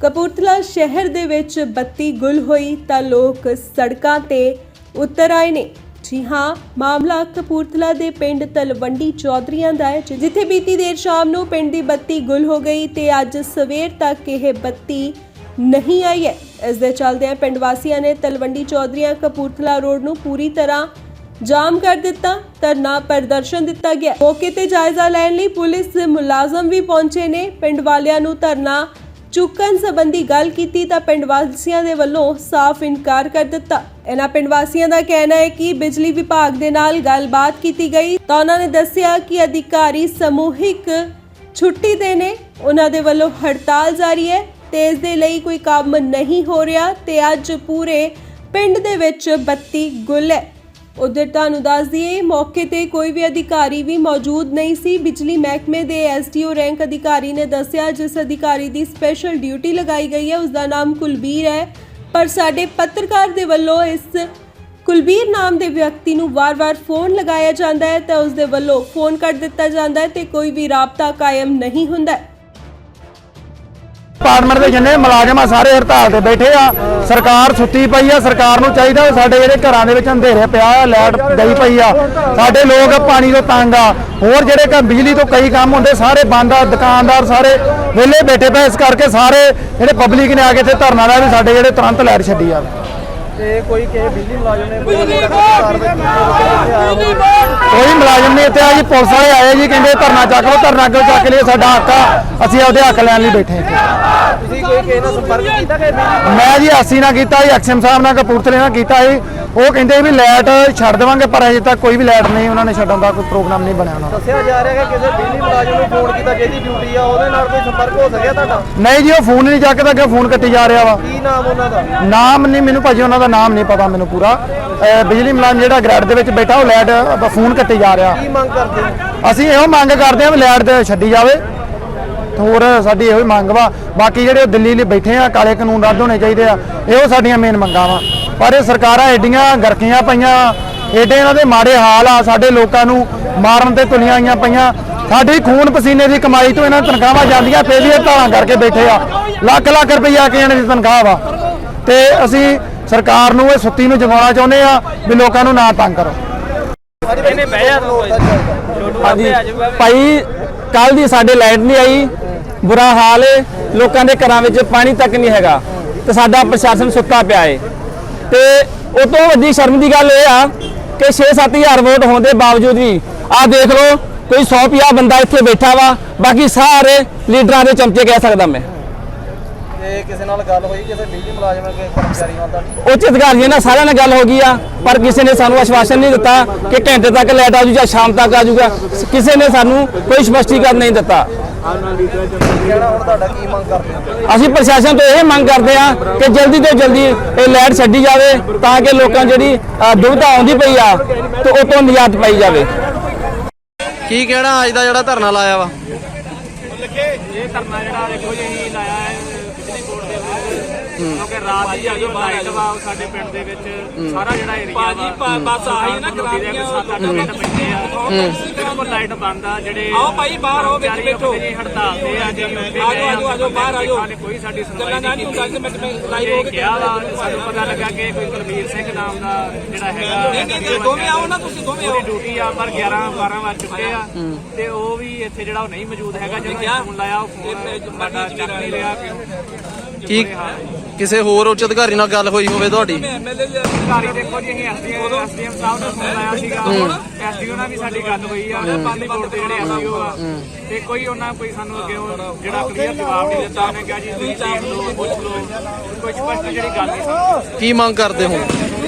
ਕਪੂਰਥਲਾ ਸ਼ਹਿਰ ਦੇ ਵਿੱਚ ਬੱਤੀ ਗੁੱਲ ਹੋਈ ਤਾਂ ਲੋਕ ਸੜਕਾਂ ਤੇ ਉਤਰ ਆਏ ਨੇ। ਜੀ ਹਾਂ, ਮਾਮਲਾ ਕਪੂਰਥਲਾ ਦੇ ਪਿੰਡ ਤਲਵੰਡੀ ਚੌਧਰੀਆਂ ਦਾ ਹੈ ਜਿੱਥੇ ਬੀਤੀ ਦੇਰ ਸ਼ਾਮ ਨੂੰ ਪਿੰਡ ਦੀ ਬੱਤੀ ਗੁੱਲ ਹੋ ਗਈ ਤੇ ਅੱਜ ਸਵੇਰ ਤੱਕ ਇਹ ਬੱਤੀ ਨਹੀਂ ਆਈ ਹੈ। ਇਸ ਦੇ ਚੱਲਦਿਆਂ ਪਿੰਡ ਵਾਸੀਆਂ ਨੇ ਤਲਵੰਡੀ ਚੌਧਰੀਆਂ ਕਪੂਰਥਲਾ ਰੋਡ ਨੂੰ ਪੂਰੀ ਤਰ੍ਹਾਂ ਜਾਮ ਕਰ ਦਿੱਤਾ, ਧਰਨਾ ਪ੍ਰਦਰਸ਼ਨ ਦਿੱਤਾ ਗਿਆ। ਮੌਕੇ ਤੇ ਜਾਇਜ਼ਾ ਲੈਣ ਲਈ ਪੁਲਿਸ ਮੁਲਾਜ਼ਮ ਵੀ ਪਹੁੰਚੇ ਨੇ। ਪਿੰਡ ਵਾਲਿਆਂ ਨੂੰ ਧਰਨਾ ਚੁੱਕਣ ਸੰਬੰਧੀ ਗੱਲ ਕੀਤੀ ਤਾਂ ਪਿੰਡ ਵਾਸੀਆਂ ਦੇ ਵੱਲੋਂ ਸਾਫ਼ ਇਨਕਾਰ ਕਰ ਦਿੱਤਾ। ਇਹਨਾਂ ਪਿੰਡ ਵਾਸੀਆਂ ਦਾ ਕਹਿਣਾ ਹੈ ਕਿ ਬਿਜਲੀ ਵਿਭਾਗ ਦੇ ਨਾਲ ਗੱਲਬਾਤ ਕੀਤੀ ਗਈ ਤਾਂ ਉਹਨਾਂ ਨੇ ਦੱਸਿਆ ਕਿ ਅਧਿਕਾਰੀ ਸਮੂਹਿਕ ਛੁੱਟੀ ਤੇ ਨੇ। ਉਹਨਾਂ ਦੇ ਵੱਲੋਂ ਹੜਤਾਲ ਜਾਰੀ ਹੈ। ਤੇ ਇਸ ਦੇ ਲਈ ਕੋਈ ਕੰਮ ਨਹੀਂ ਹੋ ਰਿਹਾ ਤੇ ਅੱਜ ਪੂਰੇ ਪਿੰਡ ਦੇ ਵਿੱਚ ਬੱਤੀ ਗੁੱਲ ਹੈ। ਉਧਰ ਤੁਹਾਨੂੰ ਦੱਸ ਦਈਏ, ਮੌਕੇ ਤੇ ਕੋਈ ਵੀ ਅਧਿਕਾਰੀ ਵੀ ਮੌਜੂਦ ਨਹੀਂ ਸੀ। ਬਿਜਲੀ ਮਹਿਕਮੇ ਦੇ ਐਸਡੀਓ ਰੈਂਕ ਅਧਿਕਾਰੀ ਨੇ ਦੱਸਿਆ, ਜਿਸ ਅਧਿਕਾਰੀ ਦੀ ਸਪੈਸ਼ਲ ਡਿਊਟੀ ਲਗਾਈ ਗਈ ਹੈ ਉਸ ਦਾ ਨਾਮ ਕੁਲਬੀਰ ਹੈ। ਪਰ ਸਾਡੇ ਪੱਤਰਕਾਰ ਦੇ ਵੱਲੋਂ ਇਸ ਕੁਲਬੀਰ ਨਾਮ ਦੇ ਵਿਅਕਤੀ ਨੂੰ ਵਾਰ-ਵਾਰ ਫੋਨ ਲਗਾਇਆ ਜਾਂਦਾ ਹੈ, ਤਾਂ ਉਸ ਦੇ ਵੱਲੋਂ ਫੋਨ ਕੱਟ ਦਿੱਤਾ ਜਾਂਦਾ ਹੈ ਤੇ ਕੋਈ ਵੀ ਰਾਬਤਾ ਕਾਇਮ ਨਹੀਂ ਹੁੰਦਾ। ਡਿਪਾਰਟਮੈਂਟ ਦੇ ਜਿੰਨੇ ਮੁਲਾਜ਼ਮ ਆ ਸਾਰੇ ਹੜਤਾਲ ਤੇ ਬੈਠੇ ਆ। ਸਰਕਾਰ ਸੁੱਤੀ ਪਈ ਆ ਸਰਕਾਰ ਨੂੰ ਚਾਹੀਦਾ ਸਾਡੇ ਜਿਹੜੇ ਘਰਾਂ ਦੇ ਵਿੱਚ ਅੰਧੇਰੇ ਪਿਆ ਆ ਲਾਈਟ ਗਈ ਪਈ ਆ। ਸਾਡੇ ਲੋਕ ਪਾਣੀ ਤੋਂ ਤੰਗ ਆ। ਹੋਰ ਜਿਹੜੇ ਕ ਬਿਜਲੀ ਤੋਂ ਕਈ ਕੰਮ ਹੁੰਦੇ ਸਾਰੇ ਬੰਦ ਆ ਦੁਕਾਨਦਾਰ ਸਾਰੇ ਵਿਹਲੇ ਬੈਠੇ ਪਏ ਇਸ ਕਰਕੇ ਸਾਰੇ ਜਿਹੜੇ ਪਬਲਿਕ ਨੇ ਆ ਕੇ ਇੱਥੇ ਧਰਨਾ ਲਾਇਆ ਵੀ ਸਾਡੇ ਜਿਹੜੇ ਤੁਰੰਤ ਲਾਈਟ ਛੱਡੀ ਜਾਵੇ। ਤੇ ਕੋਈ ਕਿਸੇ ਬਿਜਲੀ ਮੁਲਾਜ਼ਮ ਨੇ ਕੋਈ ਮੁਲਾਜ਼ਮ ਨਹੀਂ ਇੱਥੇ ਆ ਜੀ ਪੁਲਿਸ ਵਾਲੇ ਆਏ ਜੀ ਕਹਿੰਦੇ ਧਰਨਾ ਚੱਕ ਲਓ ਧਰਨਾ ਕਿਉਂ ਚੱਕ ਲਿਆ ਸਾਡਾ ਹੱਕ ਆ ਅਸੀਂ ਆਪਦੇ ਹੱਕ ਲੈਣ ਲਈ ਬੈਠੇ ਹਾਂ। ਇੱਥੇ ਤੁਸੀਂ ਕੋਈ ਕਿਸੇ ਨਾਲ ਸੰਪਰਕ ਕੀਤਾ ਕਿ ਮੈਂ ਜੀ ਐਸਸੀ ਨਾਲ ਕੀਤਾ ਜੀ ਐਕਸਐਮ ਸਾਹਿਬ ਨਾਲ ਕਪੂਰਥਲੇ ਨਾਲ ਕੀਤਾ ਜੀ। ਉਹ ਕਹਿੰਦੇ ਵੀ ਲਾਈਟ ਛੱਡ ਦੇਵਾਂਗੇ ਪਰ ਅਜੇ ਤੱਕ ਕੋਈ ਵੀ ਲਾਈਟ ਨਹੀਂ ਉਹਨਾਂ ਨੇ ਛੱਡਣ ਦਾ ਕੋਈ ਪ੍ਰੋਗਰਾਮ ਨਹੀਂ ਬਣਿਆ ਉਹਨਾਂ ਦਾ। ਦੱਸਿਆ ਜਾ ਰਿਹਾ ਕਿ ਕਿਸੇ ਬਿਜਲੀ ਮੁਲਾਜ਼ਮ ਨੂੰ ਫੋਨ ਕੀਤਾ ਜਿਹਦੀ ਡਿਊਟੀ ਆ ਉਹਦੇ ਨਾਲ ਕੋਈ ਸੰਪਰਕ ਹੋ ਸਕਿਆ ਤੁਹਾਡਾ? ਨਹੀਂ ਜੀ ਉਹ ਫੋਨ ਨਹੀਂ ਚੱਕਦਾ ਕਿ ਫੋਨ ਕੱਟੀ ਜਾ ਰਿਹਾ ਵਾ। ਕੀ ਨਾਮ ਉਹਨਾਂ ਦਾ? ਨਾਮ ਨਹੀਂ ਮੈਨੂੰ ਭਾਜੀ ਉਹਨਾਂ ਦਾ ਨਾਮ ਨਹੀਂ ਪਤਾ ਮੈਨੂੰ ਪੂਰਾ। ਅਹ ਬਿਜਲੀ ਮੁਲਾਜ਼ਮ ਜਿਹੜਾ ਗ੍ਰੈਡ ਦੇ ਵਿੱਚ ਬੈਠਾ ਉਹ ਲਾਈਟ ਫੋਨ ਕੱਟੀ ਜਾ ਰਿਹਾ। ਕੀ ਮੰਗ ਕਰਦੇ ਹੋ? ਅਸੀਂ ਇਹੋ ਮੰਗ ਕਰਦੇ ਹਾਂ ਵੀ ਲਾਈਟ ਛੱਡੀ ਜਾਵੇ। ਹੋਰ ਸਾਡੀ ਇਹੋ ਹੀ ਮੰਗ ਵਾ। ਬਾਕੀ ਜਿਹੜੇ ਦਿੱਲੀ ਲਈ ਬੈਠੇ ਆ ਕਾਲੇ ਕਾਨੂੰਨ ਰੱਦ ਹੋਣੇ ਚਾਹੀਦੇ ਆ ਇਹੋ ਸਾਡੀਆਂ ਮੇਨ ਮੰਗਾਂ ਵਾ। ਪਰ ਇਹ ਸਰਕਾਰਾਂ ਐਡੀਆਂ ਗਰਕੀਆਂ ਪਈਆਂ ਏਡੇ ਇਹਨਾਂ ਦੇ ਮਾੜੇ ਹਾਲ ਆ ਸਾਡੇ ਲੋਕਾਂ ਨੂੰ ਮਾਰਨ ਤੇ ਤੁਲੀਆਂ ਆਈਆਂ ਪਈਆਂ। ਸਾਡੀ ਖੂਨ ਪਸੀਨੇ ਦੀ ਕਮਾਈ ਤੋਂ ਇਹਨਾਂ ਤਨਖਾਹਾਂ ਜਾਂਦੀਆਂ ਫੇਰ ਵੀ ਇਹ ਧਾਰਾਂ ਕਰਕੇ ਬੈਠੇ ਆ। ਲੱਖ ਲੱਖ ਰੁਪਈਆ ਕਿ ਇਹਨਾਂ ਦੀ ਤਨਖਾਹ ਵਾ। ਤੇ ਅਸੀਂ ਸਰਕਾਰ ਨੂੰ ਇਹ ਸੁੱਤੀ ਨੂੰ ਜਗਾਉਣਾ ਚਾਹੁੰਦੇ ਆ ਵੀ ਲੋਕਾਂ ਨੂੰ ਨਾ ਤੰਗ ਕਰੋ। ਇਹਨੇ ਬਹਿ ਜਾ ਹਾਂਜੀ। ਭਾਈ ਕੱਲ ਦੀ ਸਾਡੇ ਲਾਈਟ ਨਹੀਂ ਆਈ, ਬੁਰਾ ਹਾਲ ਏ, ਲੋਕਾਂ ਦੇ ਘਰਾਂ ਵਿੱਚ ਪਾਣੀ ਤੱਕ ਨਹੀਂ ਹੈਗਾ ਤੇ ਸਾਡਾ ਪ੍ਰਸ਼ਾਸਨ ਸੁੱਤਾ ਪਿਆ ਏ। ਤੇ ਉਹ ਤੋਂ ਵੱਡੀ ਸ਼ਰਮ ਦੀ ਗੱਲ ਇਹ ਆ ਕਿ 6-7000 ਵੋਟ ਹੋਣ ਦੇ ਬਾਵਜੂਦ ਵੀ, ਆਹ ਦੇਖ ਲਓ, ਕੋਈ 150 ਬੰਦਾ ਇੱਥੇ ਬੈਠਾ ਵਾ, ਬਾਕੀ ਸਾਰੇ ਲੀਡਰਾਂ ਦੇ ਚਮਚੇ ਕਹਿ ਸਕਦਾ ਮੈਂ। ਤੇ ਕਿਸੇ ਨਾਲ ਗੱਲ ਹੋਈ ਕਿਸੇ ਬਿਜਲੀ ਮੁਲਾਜ਼ਮ ਉੱਚ ਅਧਿਕਾਰੀਆਂ ਨਾਲ ਸਾਰਿਆਂ ਨਾਲ ਗੱਲ ਹੋ ਗਈ ਆ ਪਰ ਕਿਸੇ ਨੇ ਸਾਨੂੰ ਆਸ਼ਵਾਸਨ ਨਹੀਂ ਦਿੱਤਾ ਕਿ ਘੰਟੇ ਤੱਕ ਲਾਈਟ ਆ ਜੂ ਜਾਂ ਸ਼ਾਮ ਤੱਕ ਆ ਜੂਗਾ ਕਿਸੇ ਨੇ ਸਾਨੂੰ ਕੋਈ ਸਪਸ਼ਟੀਕਰਨ ਨਹੀਂ ਦਿੱਤਾ। ਕਹਿਣਾ ਹੁਣ ਤੁਹਾਡਾ ਕੀ ਮੰਗ ਕਰਦੇ ਹੋ? ਅਸੀਂ ਪ੍ਰਸ਼ਾਸਨ ਤੋਂ ਇਹ ਮੰਗ ਕਰਦੇ ਹਾਂ ਕਿ ਜਲਦੀ ਤੋਂ ਜਲਦੀ ਇਹ ਲਾਈਟ ਛੱਡੀ ਜਾਵੇ ਤਾਂ ਕਿ ਲੋਕਾਂ ਨੂੰ ਜਿਹੜੀ ਅ, ਦੁਵਿਧਾ ਆਉਂਦੀ ਪਈ ਆ ਤੇ ਉਹ ਤੋਂ ਨਿਜਾਤ ਪਾਈ ਜਾਵੇ। ਕੀ ਕਹਿਣਾ ਅੱਜ ਦਾ ਜਿਹੜਾ ਧਰਨਾ ਲਾਇਆ ਵਾ? ਇਹ ਧਰਨਾ ਜਿਹੜਾ ਦੇਖੋ ਜੀ ਅਸੀਂ ਲਾਇਆ ਹੈ ਬਿਜਲੀ ਬੋਰਡ ਦੇ ਵਿਰੁੱਧ ਕਿਉਂਕਿ ਰਾਤ ਦੀ ਜਿਹੜੀ ਲਾਈਟ ਵਾ ਉਹ ਸਾਡੇ ਪਿੰਡ ਦੇ ਵਿੱਚ ਸਾਰਾ ਜਿਹੜਾ ਏਰੀਆ ਵਾ ਬਸ ਆਹੀ ਨਾ ਕਰਾਂਦੀਆਂ 7-8 ਮਿੰਟ ਪੈਂਦੇ ਆ। ਬਿਲਕੁਲ ਲਾਈਟ ਬੰਦ ਆ ਜਿਹੜੇ ਆਓ ਭਾਈ ਬਾਹਰ ਆਓ ਵਿੱਚ ਬੈਠੋ। ਹੜਤਾਲ ਤੇ ਆ ਜੀ ਆਜੋ ਆਜੋ ਆਜੋ ਬਾਹਰ ਆਜੋ। ਕੋਈ ਸਾਡੀ ਸੁਣਵਾਈ ਨਹੀਂ ਕੀਤੀ। ਮੈਂ ਲਾਈਵ ਹੋ ਗਿਆ ਵਾ ਤੇ ਸਾਨੂੰ ਪਤਾ ਲੱਗਾ ਕਿ ਕੋਈ ਕੁਲਵੀਰ ਸਿੰਘ ਨਾਮ ਦਾ ਜਿਹੜਾ ਹੈਗਾ ਨਹੀਂ ਨਹੀਂ ਦੋਵੇਂ ਆਓ ਨਾ ਤੁਸੀਂ ਦੋਵੇਂ ਆਓ। ਡਿਊਟੀ ਆ ਪਰ 11 12 ਵੱਜ ਚੁੱਕੇ ਆ। ਤੇ ਉਹ ਵੀ ਇੱਥੇ ਜਿਹੜਾ ਉਹ ਨਹੀਂ ਮੌਜੂਦ ਹੈਗਾ ਜਦੋਂ ਫੋਨ ਲਾਇਆ ਉਹ ਫੋਨ ਸਾਡਾ ਚੱਕ ਨਹੀਂ ਰਿਹਾ। ਕੀ ਕਿਸੇ ਹੋਰ ਉੱਚ ਅਧਿਕਾਰੀ ਨਾਲ ਗੱਲ ਹੋਈ ਹੋਵੇ ਤੁਹਾਡੀ? ਅਧਿਕਾਰੀ ਦੇਖੋ ਜੀ ਅਸੀਂ ਐਸਡੀਐਮ ਐਸਡੀਐਮ ਸਾਹਿਬ ਨੂੰ ਫੋਨ ਲਾਇਆ ਸੀਗਾ। ਐਸਡੀਓ ਨਾਲ ਵੀ ਸਾਡੀ ਗੱਲ ਹੋਈ ਆ ਪਾਲੀ ਬੋਰਡ ਦੇ ਜਿਹੜੇ ਐਸਡੀਓ ਆ ਤੇ ਕੋਈ ਉਹਨਾਂ ਕੋਈ ਸਾਨੂੰ ਅੱਗੇ ਉਹ ਜਿਹੜਾ ਕਲੀਅਰ ਜਵਾਬ ਨਹੀਂ ਦਿੱਤਾ ਉਹਨੇ ਕਿਹਾ ਜੀ ਤੁਸੀਂ ਦੇਖ ਲਓ ਪੁੱਛ ਲਓ। ਕੋਈ ਸਪਸ਼ਟ ਜਿਹੜੀ ਗੱਲ ਨਹੀਂ ਸੀ। ਕੀ ਮੰਗ ਕਰਦੇ ਹੋ?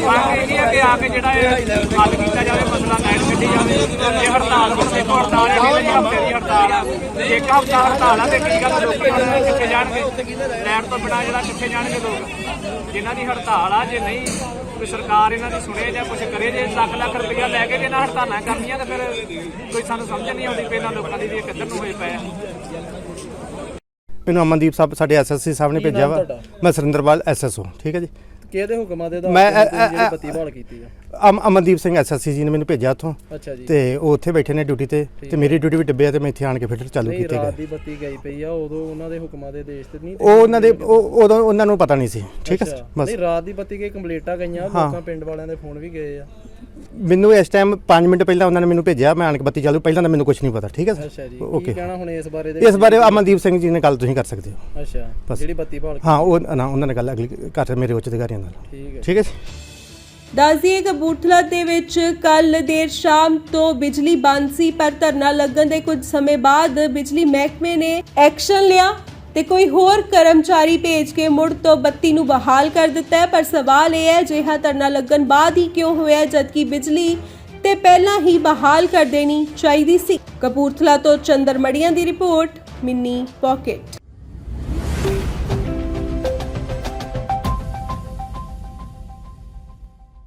ਮੰਗ ਇਹ ਹੈ ਕਿ ਆ ਕੇ ਜਿਹੜਾ ਇਹ ਹੱਲ ਕੀਤਾ ਜਾਵੇ ਮਸਲਾ ਲਾਈਟ ਕੱਢੀ ਜਾਵੇ। ਇਹ ਹੜਤਾਲ ਤੋਂ ਦੇਖੋ ਹੜਤਾਲ ਹੈ ਕਿਹੜੀ ਹਫ਼ਤੇ ਦੀ ਹੜਤਾਲ ਆ ਜੇ ਇੱਕ ਹਫ਼ਤਾ ਹੜਤਾਲ ਆ ਤੇ ਕੀ ਗੱਲ ਲੋਕੀ ਕਿੱਥੇ ਜਾਣਗੇ? ਲਾਈਟ ਤੋਂ ਬਿਨਾਂ ਜਿਹੜਾ ਕਿੱਥੇ ਜਾਣਗੇ ਲੋਕ? ਜਿਨ੍ਹਾਂ ਦੀ ਹੜਤਾਲ ਆ ਜੇ ਨਹੀਂ ਕੋਈ ਸਰਕਾਰ ਇਹਨਾਂ ਦੀ ਸੁਣੇ ਜਾਂ ਕੁਝ ਕਰੇ ਜੇ ਲੱਖ ਲੱਖ ਰੁਪਈਆ ਲੈ ਕੇ ਜੇ ਇਹਨਾਂ ਹੜਤਾਲਾਂ ਕਰਨੀਆਂ ਤਾਂ ਫਿਰ ਕੋਈ ਸਾਨੂੰ ਸਮਝ ਨਹੀਂ ਆਉਂਦੀ ਪਈ ਇਹਨਾਂ ਲੋਕਾਂ ਦੀ ਵੀ ਇਹ ਕਿੱਧਰ ਨੂੰ ਹੋਏ ਪਏ ਮੈਨੂੰ ਅਮਨਦੀਪ ਸਾਹਿਬ ਸਾਡੇ ਐਸਐਸਸੀ ਸਾਹਿਬ ਨੇ ਭੇਜਿਆ ਵਾ। ਮੈਂ ਸੁਰਿੰਦਰਪਾਲ ਐਸਐਸਓ ਠੀਕ ਹੈ ਜੀ। ਕਿਹਦੇ ਹੁਕਮਾਂ ਦੇ ਮੈਂ- ਆਧਾਰ ਤੇ ਅ- ਅ- ਜਿਹੜੀ ਬੱਤੀ ਬਹਾਲ ਕੀਤੀ ਆ? ਅਮ- ਅਮਨਦੀਪ ਸਿੰਘ ਐਸਐਸਸੀ ਜੀ ਨੇ ਮੈਨੂੰ ਭੇਜਿਆ ਉੱਥੋਂ। ਅੱਛਾ ਜੀ। ਤੇ ਉਹ ਉੱਥੇ ਬੈਠੇ ਨੇ ਡਿਊਟੀ ਤੇ ਤੇ ਮੇਰੀ ਡਿਊਟੀ ਵੀ ਡੱਬੇ ਆ ਤੇ ਮੈਂ ਇੱਥੇ ਆਣ ਕੇ ਫਿਰ ਚਾਲੂ ਨਹੀਂ ਕੀਤੇ ਰਾਤ ਗਏ ਦੀ ਬੱਤੀ ਗਈ ਪਈ ਆ ਉਦੋਂ ਉਹਨਾਂ ਦੇ ਹੁਕਮਾਂ ਦੇ ਦੇਸ਼ ਤੇ ਨਹੀਂ ਉਹ ਉਹਨਾਂ ਦੇ ਉਹ ਉਦੋਂ ਉਹਨਾਂ ਨੂੰ ਪਤਾ ਨਹੀਂ ਸੀ। ਠੀਕ ਹੈ ਅੱਛਾ। ਬਸ। ਨਹੀਂ ਰਾਤ ਦੀ ਬੱਤੀ ਗਈ ਕੰਪਲੀਟਾਂ ਗਈਆਂ ਲੋਕਾਂ ਪਿੰਡ ਵਾਲਿਆਂ ਦੇ ਫੋਨ ਵੀ ਗਏ ਆ। ਮੈਨੂੰ ਇਸ ਟਾਈਮ 5 ਮਿੰਟ ਪਹਿਲਾਂ ਉਹਨਾਂ ਨੇ ਮੈਨੂੰ ਭੇਜਿਆ ਮੈਂ ਆਣ ਕੇ ਬੱਤੀ ਚਾਲੂ ਪਹਿਲਾਂ ਤਾਂ ਮੈਨੂੰ ਕੁਝ ਨਹੀਂ ਪਤਾ ਠੀਕ ਹੈ ਅੱਛਾ ਜੀ। ਕੀ ਓਕੇ ਕਹਿਣਾ ਹੁਣ ਇਸ ਬਾਰੇ ਦੇ? ਇਸ ਬਾਰੇ ਅਮਨਦੀਪ ਸਿੰਘ ਜੀ ਨੇ ਗੱਲ ਤੁਸੀਂ ਕਰ ਸਕਦੇ ਹੋ। ਅੱਛਾ ਬਸ। ਜਿਹੜੀ ਬੱਤੀ ਭਾਲ ਹਾਂ ਉਹ ਨਾ ਉਹਨਾਂ ਨੇ ਗੱਲ ਅਗਲੀ ਕਰ ਮੇਰੇ ਉੱਚ ਅਧਿਕਾਰੀਆਂ ਨਾਲ। ਠੀਕ ਹੈ। ਠੀਕ ਹੈ ਜੀ। ਦੱਸਦੀਏ ਕਪੂਰਥਲਾ ਦੇ ਵਿੱਚ ਕੱਲ ਦੇਰ ਸ਼ਾਮ ਤੋਂ ਬਿਜਲੀ ਬੰਦ ਸੀ, ਪਰ ਧਰਨਾ ਲੱਗਣ ਦੇ ਕੁਝ ਸਮੇਂ ਬਾਅਦ ਬਿਜਲੀ ਮਹਿਕਮੇ ਨੇ ਐਕਸ਼ਨ ਲਿਆ ਤੇ ਕੋਈ ਹੋਰ ਕਰਮਚਾਰੀ ਭੇਜ ਕੇ ਮੁੜ ਤੋਂ ਬੱਤੀ ਨੂੰ ਬਹਾਲ ਕਰ ਦਿੱਤਾ ਹੈ। ਪਰ ਸਵਾਲ ਇਹ ਹੈ ਜਿਹਾ ਧਰਨਾ ਲੱਗਣ ਬਾਅਦ ਹੀ ਕਿਉਂ ਹੋਇਆ ਜਦਕਿ ਬਿਜਲੀ ਤੇ ਪਹਿਲਾਂ ਹੀ ਬਹਾਲ ਕਰ ਦੇਣੀ ਚਾਹੀਦੀ ਸੀ। ਕਪੂਰਥਲਾ ਤੋਂ ਚੰਦਰਮੜੀਆਂ ਦੀ ਰਿਪੋਰਟ, ਮਿੰਨੀ ਪਾਕਟ